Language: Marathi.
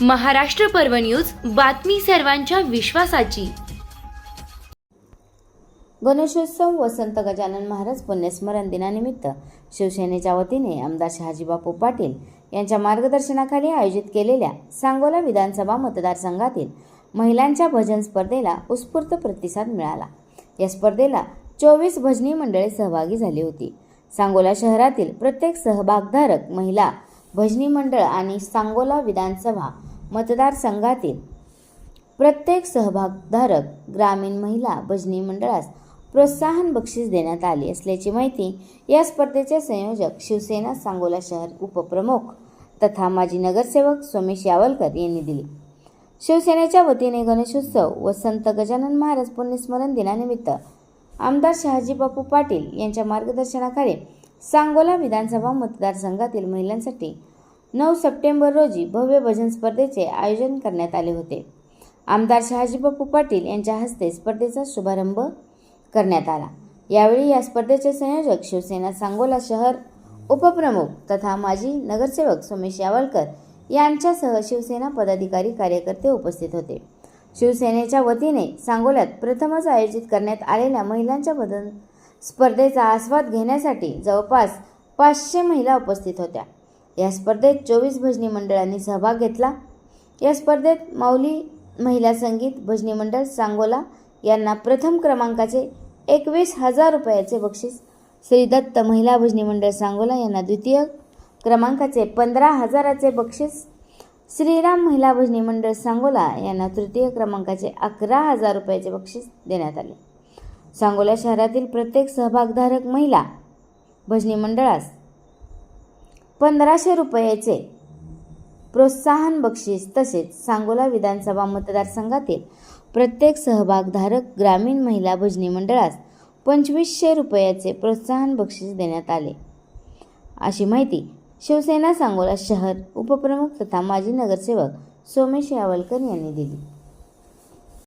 महाराष्ट्र पर्व न्यूज बातमी सर्वांच्या विश्वासाची. गणेशोत्सव वसंत गजानन महाराज पुण्यस्मरण दिनानिमित्त शिवसेनेच्या वतीने आमदार शहाजीबापू पाटील यांच्या मार्गदर्शनाखाली आयोजित केलेल्या सांगोला विधानसभा मतदारसंघातील महिलांच्या भजन स्पर्धेला उत्स्फूर्त प्रतिसाद मिळाला. या स्पर्धेला चोवीस भजनी मंडळे सहभागी झाली होती. सांगोला शहरातील प्रत्येक सहभागधारक महिला भजनी मंडळ आणि सांगोला विधानसभा मतदारसंघातील प्रत्येक सहभागधारक ग्रामीण महिला भजनी मंडळास प्रोत्साहन बक्षीस देण्यात आली असल्याची माहिती या स्पर्धेचे संयोजक शिवसेना सांगोला शहर उपप्रमुख तथा माजी नगरसेवक सोमेश यावलकर यांनी दिली. शिवसेनेच्या वतीने गणेशोत्सव व संत गजानन महाराज पुण्यस्मरण दिनानिमित्त आमदार शहाजी बापू पाटील यांच्या मार्गदर्शनाखाली सांगोला विधानसभा मतदारसंघातील महिलांसाठी नऊ सप्टेंबर रोजी भव्य भजन स्पर्धेचे आयोजन करण्यात आले होते. आमदार शहाजीबापू पाटील यांच्या हस्ते स्पर्धेचा शुभारंभ करण्यात आला. यावेळी या स्पर्धेचे संयोजक शिवसेना सांगोला शहर उपप्रमुख तथा माजी नगरसेवक सोमेश यावलकर यांच्यासह शिवसेना पदाधिकारी कार्यकर्ते उपस्थित होते. शिवसेनेच्या वतीने सांगोल्यात प्रथमच आयोजित करण्यात आलेल्या महिलांच्या भजन स्पर्धेचा आस्वाद घेण्यासाठी जवळपास पाचशे महिला उपस्थित होत्या. या स्पर्धेत चोवीस भजनी मंडळांनी सहभाग घेतला. या स्पर्धेत माऊली महिला संगीत भजनी मंडळ सांगोला यांना प्रथम क्रमांकाचे एकवीस हजार रुपयाचे बक्षीस. श्री दत्त महिला भजनी मंडळ सांगोला यांना द्वितीय क्रमांकाचे पंधरा हजाराचे बक्षीस. श्रीराम महिला भजनी मंडळ सांगोला यांना तृतीय क्रमांकाचे अकरा हजार रुपयाचे बक्षीस देण्यात आले. सांगोला शहरातील प्रत्येक सहभागधारक महिला भजनी मंडळास पंधराशे रुपयाचे प्रोत्साहन बक्षीस तसेच सांगोला विधानसभा मतदारसंघातील प्रत्येक सहभागधारक ग्रामीण महिला भजनी मंडळास पंचवीसशे रुपयाचे प्रोत्साहन बक्षीस देण्यात आले. अशी माहिती शिवसेना सांगोला शहर उपप्रमुख तथा माजी नगरसेवक सोमेश यावलकर यांनी दिली.